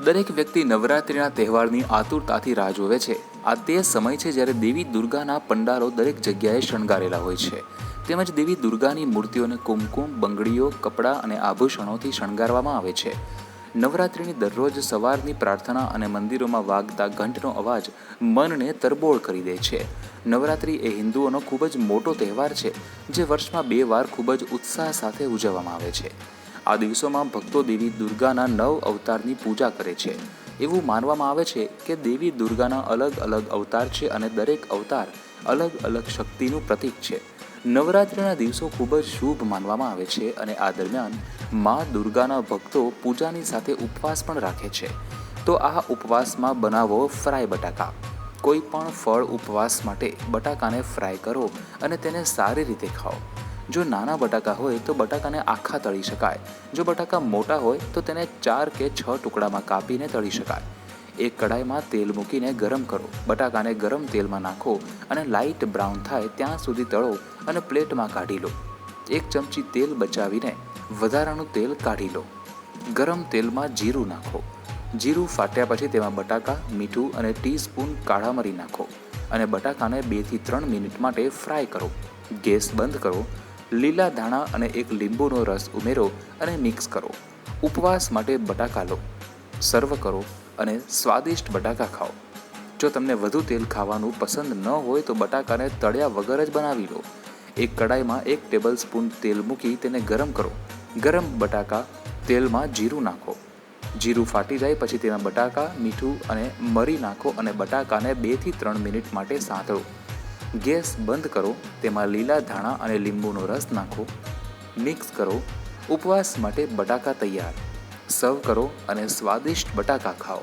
દરેક વ્યક્તિ નવરાત્રિના તહેવારની આતુરતાથી રાહ જોવે છે. આ તે સમય છે જ્યારે દેવી દુર્ગાના પંડાલો દરેક જગ્યાએ શણગારેલા હોય છે. તેમજ દેવી દુર્ગાની મૂર્તિઓને કુમકુમ, બંગડીઓ, કપડાં અને આભૂષણોથી શણગારવામાં આવે છે. નવરાત્રિની દરરોજ સવારની પ્રાર્થના અને મંદિરોમાં વાગતા ઘંટનો અવાજ મનને તરબોળ કરી દે છે. નવરાત્રિ એ હિન્દુઓનો ખૂબ જ મોટો તહેવાર છે, જે વર્ષમાં બે વાર ખૂબ જ ઉત્સાહ સાથે ઉજવવામાં આવે છે. આ દિવસોમાં ભક્તો દેવી દુર્ગાના નવ અવતારની પૂજા કરે છે. એવું માનવામાં આવે છે કે દેવી દુર્ગાના અલગ અલગ અવતાર છે અને દરેક અવતાર અલગ અલગ શક્તિનું પ્રતીક છે. નવરાત્રિના દિવસો ખૂબ જ શુભ માનવામાં આવે છે અને આ દરમિયાન મા દુર્ગાના ભક્તો પૂજાની સાથે ઉપવાસ પણ રાખે છે. તો આ ઉપવાસમાં બનાવો ફ્રાય બટાકા. કોઈ પણ ફળ ઉપવાસ માટે બટાકાને ફ્રાય કરો અને તેને સારી રીતે ખાઓ. જો નાના બટાકા હોય તો બટાકાને આખા તળી શકાય. જો બટાકા મોટા હોય તો તેને ચાર કે છ ટુકડામાં કાપીને તળી શકાય. એક કડાઈમાં તેલ મૂકીને ગરમ કરો. બટાકાને ગરમ તેલમાં નાખો અને લાઇટ બ્રાઉન થાય ત્યાં સુધી તળો અને પ્લેટમાં કાઢી લો. એક ચમચી તેલ બચાવીને વધારાનું તેલ કાઢી લો. ગરમ તેલમાં જીરું નાખો. જીરું ફાટ્યા પછી તેમાં બટાકા, મીઠું અને ટીસ્પૂન કાળા મરી નાખો અને બટાકાને બેથી ત્રણ મિનિટ માટે ફ્રાય કરો. ગેસ બંધ કરો લીલા ધાણા અને એક લીંબુનો રસ ઉમેરો અને મિક્સ કરો. ઉપવાસ માટે બટાકા લો. સર્વ કરો અને સ્વાદિષ્ટ બટાકા ખાઓ. જો તમને વધુ તેલ ખાવાનું પસંદ ન હોય તો બટાકાને તળ્યા વગર જ બનાવી લો. એક કડાઈમાં એક ટેબલ સ્પૂન તેલ મૂકી તેને ગરમ કરો. ગરમ બટાકા તેલમાં જીરું નાખો. જીરું ફાટી જાય પછી તેમાં બટાકા, મીઠું અને મરી નાખો અને બટાકાને બેથી ત્રણ મિનિટ માટે સાંતળો. ગેસ બંધ કરો, તેમાં લીલા ધાણા અને લીંબુનો રસ નાખો. મિક્સ કરો, ઉપવાસ માટે બટાકા તૈયાર. સર્વ કરો અને સ્વાદિષ્ટ બટાકા ખાઓ.